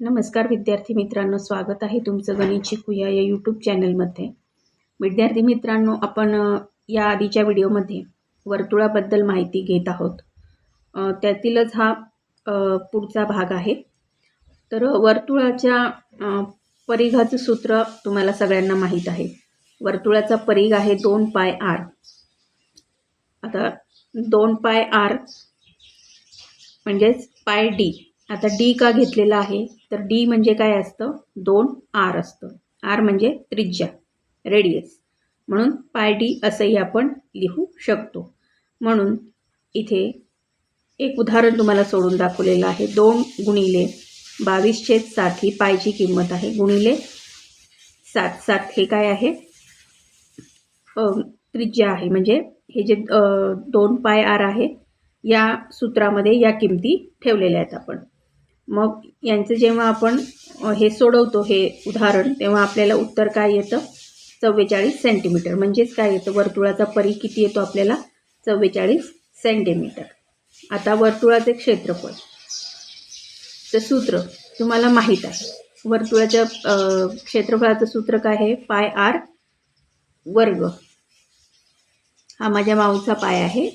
नमस्कार विद्यार्थी मित्रांनो स्वागत आहे तुमचं गणित शिकूया या यूट्यूब चॅनलमध्ये विद्यार्थी मित्रांनो आपण या आधीच्या व्हिडिओमध्ये वर्तुळाबद्दल माहिती घेत आहोत. त्यातीलच हा पुढचा भाग आहे. तर वर्तुळाच्या परिघाचं सूत्र तुम्हाला सगळ्यांना माहीत आहे. वर्तुळाचा परिघ आहे दोन पाय आर. आता दोन पाय आर म्हणजेच पाय डी. आता डी का घेतलेला आहे? तर डी म्हणजे काय असतं? दोन आर असतं. आर म्हणजे त्रिज्या रेडियस म्हणून पाय डी असंही आपण लिहू शकतो. म्हणून इथे एक उदाहरण तुम्हाला सोडून दाखवलेलं आहे. दोन गुणिले बावीस छेद सात ही पायची किंमत आहे. गुणिले सात सात हे काय आहे? त्रिज्या आहे. म्हणजे हे जे दोन पाय आर आहे या सूत्रामध्ये या किमती ठेवलेल्या आहेत आपण. मग यांचं जेव्हा आपण हे सोडवतो हे उदाहरण तेव्हा आपल्याला उत्तर काय येतं? चव्वेचाळीस सेंटीमीटर म्हणजेच काय येतं? वर्तुळाचा परी किती येतो आपल्याला? चव्वेचाळीस सेंटीमीटर आता वर्तुळाचे क्षेत्रफळ. तर सूत्र तुम्हाला माहीत आहे. वर्तुळाच्या क्षेत्रफळाचं सूत्र काय आहे? पाय आर वर्ग. हा माझ्या माऊचा पाय आहे.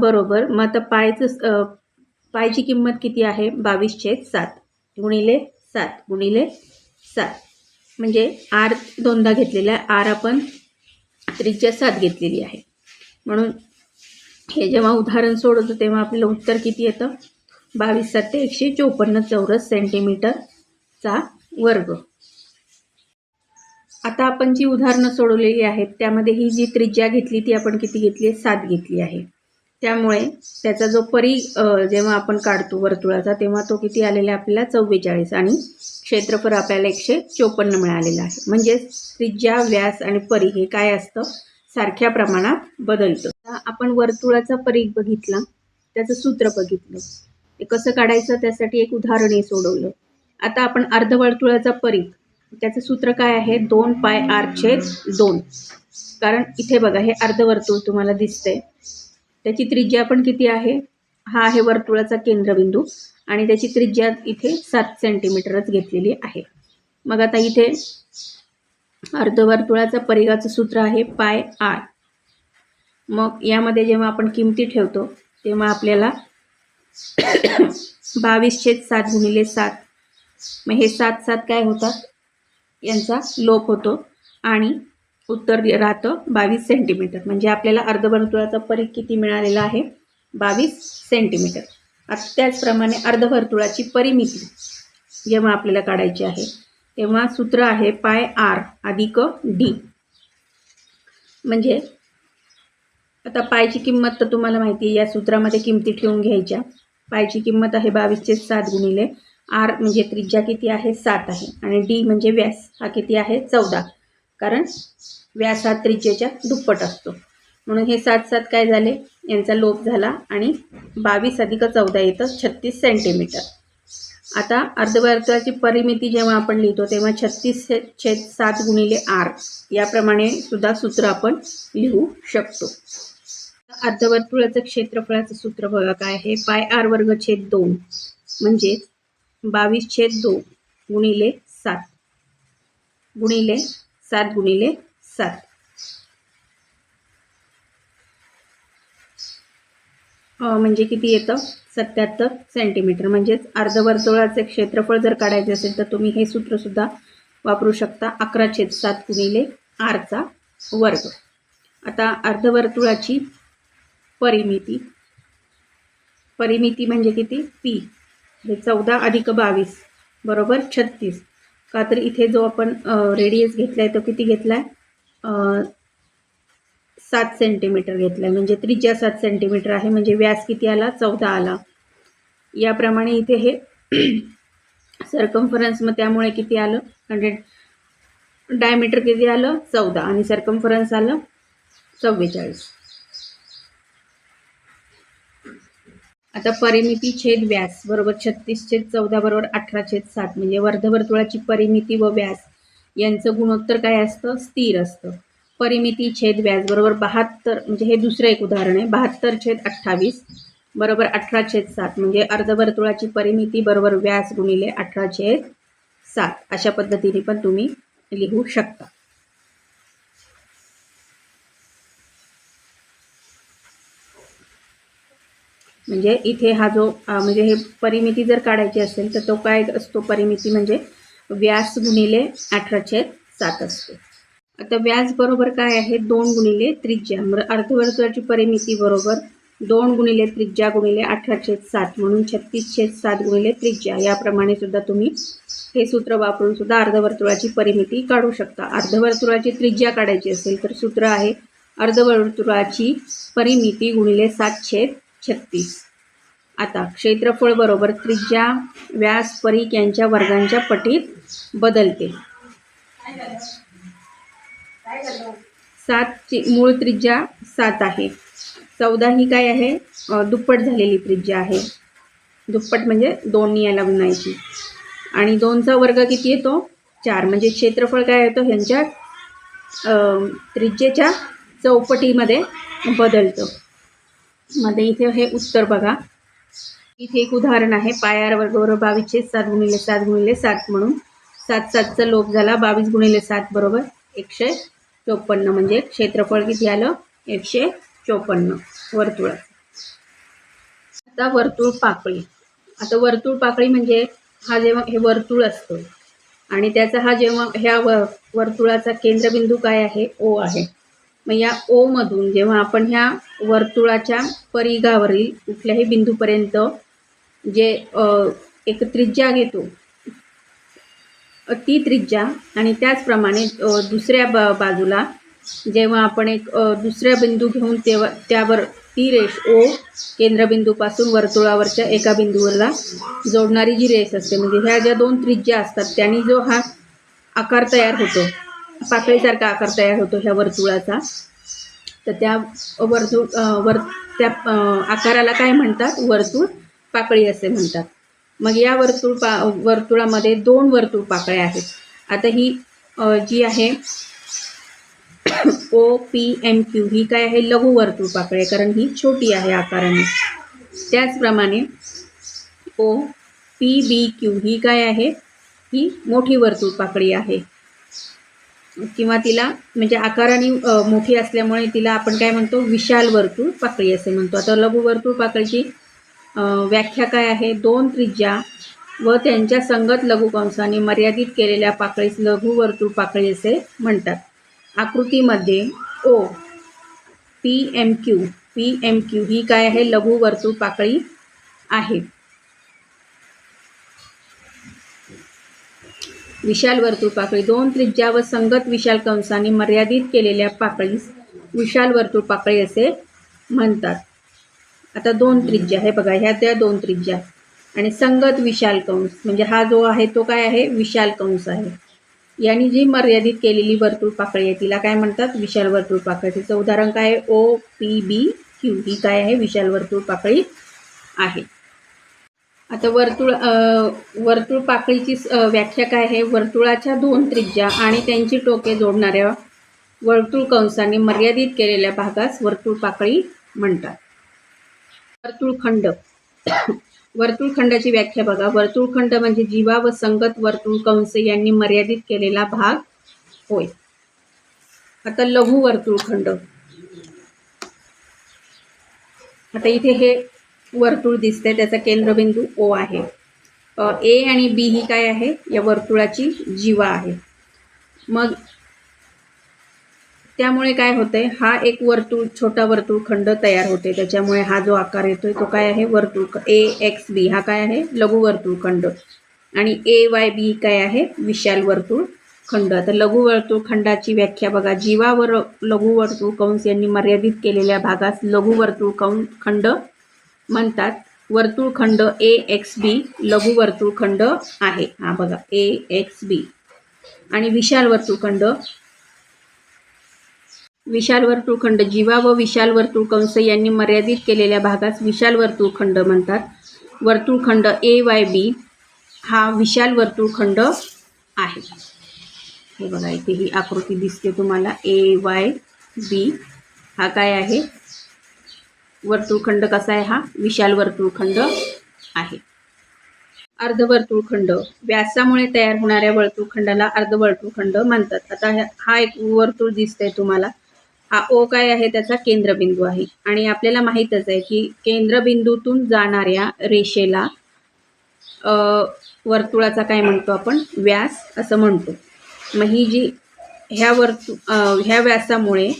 बरोबर. मग आता पायचं पायची किंमत किती आहे? बावीस छेद सात. गुणिले सात. गुणिले सात. म्हणजे आर दोनदा घेतलेला आहे. आर आपण त्रिज्या सात घेतलेली आहे. म्हणून हे जेव्हा उदाहरण सोडवतो तेव्हा आपल्याला उत्तर किती येतं? बावीस सात ते एकशे चोपन्न चौरस सेंटीमीटरचा वर्ग. आता आपण जी उदाहरणं सोडवलेली आहेत त्यामध्ये ही जी त्रिज्या घेतली ती आपण किती घेतली आहे? सात घेतली आहे. त्यामुळे त्याचा जो परी जेव्हा आपण काढतो वर्तुळाचा तेव्हा तो किती आलेला आहे आपल्याला चव्वेचाळीस आणि क्षेत्रफळ आपल्याला एकशे चोपन्न मिळालेलं आहे. म्हणजेच त्रिज्या व्यास आणि परी हे काय असतं? सारख्या प्रमाणात बदलतं. आपण वर्तुळाचा परीघ बघितला त्याचं सूत्र बघितलं. ते कसं काढायचं? त्यासाठी एक उदाहरणही सोडवलं. आता आपण अर्धवर्तुळाचा परीघ त्याचं सूत्र काय आहे? दोन पाय आर छेद दोन. कारण इथे बघा हे अर्धवर्तुळ तुम्हाला दिसतंय. त्याची त्रिज्या पण किती आहे? हा आहे वर्तुळाचा केंद्रबिंदू आणि त्याची त्रिज्या इथे सात सेंटीमीटरच घेतलेली आहे. मग आता इथे अर्धवर्तुळाचा परिघाचं सूत्र आहे पाय आर मग यामध्ये जेव्हा आपण किमती ठेवतो तेव्हा आपल्याला बावीस छेद सात गुणिले सात. मग हे सात सात काय होतात? यांचा लोप होतो आणि उत्तर राहतं बावीस सेंटीमीटर म्हणजे आपल्याला अर्धवर्तुळाचा परीख किती मिळालेला आहे? बावीस सेंटीमीटर आता त्याचप्रमाणे अर्धवर्तुळाची परिमिती जेव्हा आपल्याला काढायची आहे तेव्हा सूत्र आहे पाय आर अधिक डी. म्हणजे आता पायची किंमत तर तुम्हाला माहिती आहे या सूत्रामध्ये किमती ठेवून घ्यायच्या. पायची किंमत आहे बावीसचे सात गुणिले आर म्हणजे त्रिज्या किती आहे? सात आहे. आणि डी म्हणजे व्यास हा किती आहे? चौदा. कारण व्यास हा त्रिज्येच्या दुप्पट असतो. म्हणून हे सात सात काय झाले? यांचा लोप झाला आणि बावीस अधिक चौदा येतं छत्तीस सेंटीमीटर आता अर्धवर्तुळाची परिमिती जेव्हा आपण लिहितो तेव्हा छत्तीस छेद सात गुणिले आर याप्रमाणे सुद्धा सूत्र आपण लिहू शकतो. अर्धवर्तुळाचं क्षेत्रफळाचं सूत्र बघा काय आहे. पाय आर वर्ग छेद दोन म्हणजे बावीस छेद दोन गुणिले सात. गुणिले सात गुणिले सात. म्हणजे किती येतं? सत्याहत्तर सेंटीमीटर म्हणजेच अर्धवर्तुळाचे क्षेत्रफळ जर काढायचे असेल तर तुम्ही हे सूत्रसुद्धा वापरू शकता. अकरा छेद सात गुणिले आरचा वर्ग. आता अर्धवर्तुळाची परिमिती. परिमिती म्हणजे किती? पी. म्हणजे चौदा अधिक बावीस बरोबर छत्तीस. का तर इथे जो आपण रेडियस घेतला आहे तो किती घेतला आहे सात सेंटीमीटर घेतला आहे म्हणजे त्रिज्या सात सेंटीमीटर आहे. म्हणजे व्यास किती आला? चौदा आला. याप्रमाणे इथे हे सरकम्फरन्स मग त्यामुळे किती आलं? हंड्रेड डायमीटर किती आलं? चौदा. आणि सरकम्फरन्स आलं? चव्वेचाळीस. आता परिमिती छेद व्यास बरोबर छत्तीस छेद चौदा बरोबर अठरा छेद सात म्हणजे वर्धवर्तुळाची परिमिती व व्यास यांचं गुणोत्तर काय असतं? स्थिर असतं. परिमिती छेद व्यास बरोबर बहात्तर म्हणजे हे दुसरं एक उदाहरण आहे. बहात्तर छेद अठ्ठावीस बरोबर अठरा छेद सात म्हणजे अर्धवर्तुळाची परिमिती बरोबर व्यास गुणिले अठरा छेद सात. अशा पद्धतीने पण तुम्ही लिहू शकता. म्हणजे इथे हा जो म्हणजे हे परिमिती जर काढायची असेल तर तो काय असतो परिमिती? म्हणजे व्यास गुणिले अठरा छेद सात असतो. आता व्यास बरोबर काय आहे? दोन गुणिले त्रिज्या. म्हणजे अर्धवर्तुळाची परिमिती बरोबर दोन गुणिले त्रिज्या गुणिले अठरा छेद सात म्हणून छत्तीस छेद सात गुणिले त्रिज्या. याप्रमाणे सुद्धा तुम्ही हे सूत्र वापरून सुद्धा अर्धवर्तुळाची परिमिती काढू शकता. अर्धवर्तुळाची त्रिज्या काढायची असेल तर सूत्र आहे अर्धवर्तुळाची परिमिती गुणिले सात छेद छत्तीस. आता क्षेत्रफळ बरोबर त्रिज्या व्यास परीख यांच्या वर्गांच्या पटीत बदलते. सातची मूळ त्रिज्या सात आहे. चौदा ही काय आहे? दुप्पट झालेली त्रिज्या आहे. दुप्पट म्हणजे दोन याला गुणायची आणि दोनचा वर्ग किती येतो? चार. म्हणजे क्षेत्रफळ काय येतं? ह्यांच्या त्रिज्येच्या चौपटीमध्ये बदलतं. मध्ये इथे हे उत्तर बघा. इथे एक उदाहरण आहे पायार वर्ग बावीसचे सात गुणिले सात गुणिले सात म्हणून. सात सातचा लोप झाला बावीस गुणिले सात बरोबर एकशे चोपन्न. म्हणजे क्षेत्रफळ किती आलं? एकशे चोपन्न. वर्तुळ. आता वर्तुळ पाकळी. आता वर्तुळ पाकळी म्हणजे हा जेव्हा हे वर्तुळ असतो. आणि त्याचा हा जेव्हा ह्या व वर्तुळाचा केंद्रबिंदू काय आहे? ओ आहे. मग या ओमधून जेव्हा आपण ह्या वर्तुळाच्या परिघावरील कुठल्याही बिंदूपर्यंत जे एक त्रिज्या घेतो ती त्रिज्या आणि त्याचप्रमाणे दुसऱ्या बा बाजूला जेव्हा आपण एक दुसऱ्या बिंदू घेऊन तेव्हा त्यावर ती रेष ओ केंद्रबिंदूपासून वर्तुळावरच्या एका बिंदूवरला जोडणारी जी रेष असते म्हणजे ह्या ज्या दोन त्रिज्या असतात त्यांनी जो हा आकार तयार होतो पाकळीसारखा आकार तयार होतो ह्या वर्तुळाचा. तर त्या वर्तुळ वर त्या आकाराला काय म्हणतात? वर्तुळ पाकळी असे म्हणतात. मग या वर्तुळ पा वर्तुळामध्ये दोन वर्तुळ पाकळ्या आहेत. आता ही जी आहे ओ पी एम क्यू ही काय आहे? लघु वर्तुळ पाकळी आहे कारण ही छोटी आहे आकाराने. त्याचप्रमाणे ओ पी बी क्यू ही काय आहे? ही मोठी वर्तुळ पाकळी आहे. किंवा तिला म्हणजे आकाराने मोठी असल्यामुळे तिला आपण काय म्हणतो विशाल वर्तुळ पाकळी असे म्हणतो. आता लघु वर्तुळ पाकळीची व्याख्या काय आहे? दोन त्रिज्या व त्यांच्या संगत लघुकंसाने मर्यादित केलेल्या पाकळीस लघु वर्तुळ पाकळी असे म्हणतात. आकृतीमध्ये O P M Q P M Q ही काय आहे? लघु वर्तुळ पाकळी आहे. विशाल वर्तुळ पाकळी दोन त्रिज्या व संगत विशाल कंसाने मर्यादित केलेल्या पाकळीस विशाल वर्तुळ पाकळी असे म्हणतात. आता दोन त्रिज्या हे बघा ह्या त्या दोन त्रिज्या. आणि संगत विशाल कंस म्हणजे हा जो आहे तो काय आहे? विशाल कंस आहे. यांनी जी मर्यादित केलेली वर्तुळ पाकळी आहे तिला काय म्हणतात? विशाल वर्तुळ पाकळी. तिचं उदाहरण काय आहे? ओ पी बी क्यू ही काय आहे? विशाल वर्तुळ पाकळी आहे. आता वर्तुळ वर्तुळ पाकळीची व्याख्या काय आहे? वर्तुळाच्या दोन त्रिज्या आणि त्यांची टोके जोडणाऱ्या वर्तुळ कंसाने मर्यादित केलेल्या भागास वर्तुळ पाकळी म्हणतात. वर्तुळखंड वर्तुळखंडाची व्याख्या बघा. वर्तुळखंड म्हणजे जीवा व संगत वर्तुळ कंस यांनी मर्यादित केलेला भाग होय. आता लघु वर्तुळखंड आता इथे हे वर्तुळ दिसते त्याचा केंद्रबिंदू ओ आहे. ए आणि बी ही काय आहे? या वर्तुळाची जीवा आहे. मग त्यामुळे काय होते हा एक वर्तुळ छोटा वर्तुळ खंड तयार होते त्याच्यामुळे हा जो आकार येतोय तो काय आहे? वर्तुळ ए एक्स बी हा काय आहे? लघु वर्तुळखंड आणि ए वाय बी काय आहे? विशाल वर्तुळखंड आता लघु वर्तुळखंडाची व्याख्या बघा. जीवावर लघु वर्तुळ कंस यांनी मर्यादित केलेल्या भागास लघु वर्तुळ कंस खंड म्हणतात वर्तुळखंड ए एक्स बी लघु वर्तुळखंड आहे. हा बघा ए एक्स बी आणि विशाल वर्तुळखंड विशाल वर्तुळखंड जीवा व विशाल वर्तुळ कंस यांनी मर्यादित केलेल्या भागास विशाल वर्तुळखंड म्हणतात. वर्तुळखंड ए वाय बी हा विशाल वर्तुळखंड आहे. हे बघा इथे ही आकृती दिसते तुम्हाला. ए वाय बी हा काय आहे? वर्तुळखंड कसा आहे हा? विशाल वर्तुळखंड आहे. अर्धवर्तुळखंड व्यासामुळे तयार होणाऱ्या वर्तुळखंडाला अर्धवर्तुळखंड म्हणतात. आता हा एक वर्तुळ दिसतंय तुम्हाला. हा ओ काय आहे? त्याचा केंद्रबिंदू आहे. आणि आपल्याला माहीतच आहे की केंद्रबिंदूतून जाणाऱ्या रेषेला वर्तुळाचा काय म्हणतो आपण? व्यास असं म्हणतो. मग ही जी ह्या वर्तु ह्या व्यासामुळे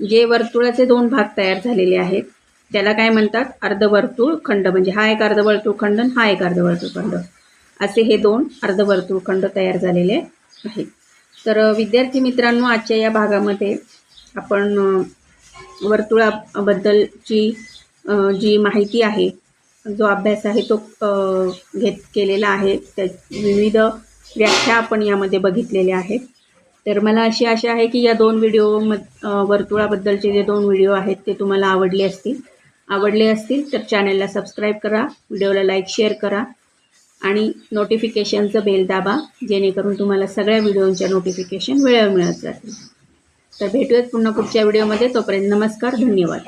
जे वर्तुळाचे दोन भाग तयार झालेले आहेत त्याला काय म्हणतात? अर्धवर्तुळ खंड. म्हणजे हा एक अर्धवर्तुळ खंड आणि हा एक अर्धवर्तुळ खंड. असे हे दोन अर्धवर्तुळ खंड तयार झालेले आहेत. तर विद्यार्थी मित्रांनो आजच्या या भागामध्ये आपण वर्तुळाबद्दलची जी माहिती आहे जो अभ्यास आहे तो घेत केलेला आहे. त्या विविध व्याख्या आपण यामध्ये बघितलेल्या आहेत. तर मला अशी आशा आहे की या दोन व्हिडिओ म वर्तुळाबद्दलचे जे दोन व्हिडिओ आहेत ते तुम्हाला आवडले असतील. आवडले असतील तर चॅनलला सबस्क्राईब करा व्हिडिओला लाईक शेअर करा आणि नोटिफिकेशनचं बेल दाबा जेणेकरून तुम्हाला सगळ्या व्हिडिओंच्या नोटिफिकेशन वेळेवर मिळत जातील. तर भेटूयात पुन्हा पुढच्या व्हिडिओमध्ये तोपर्यंत नमस्कार धन्यवाद.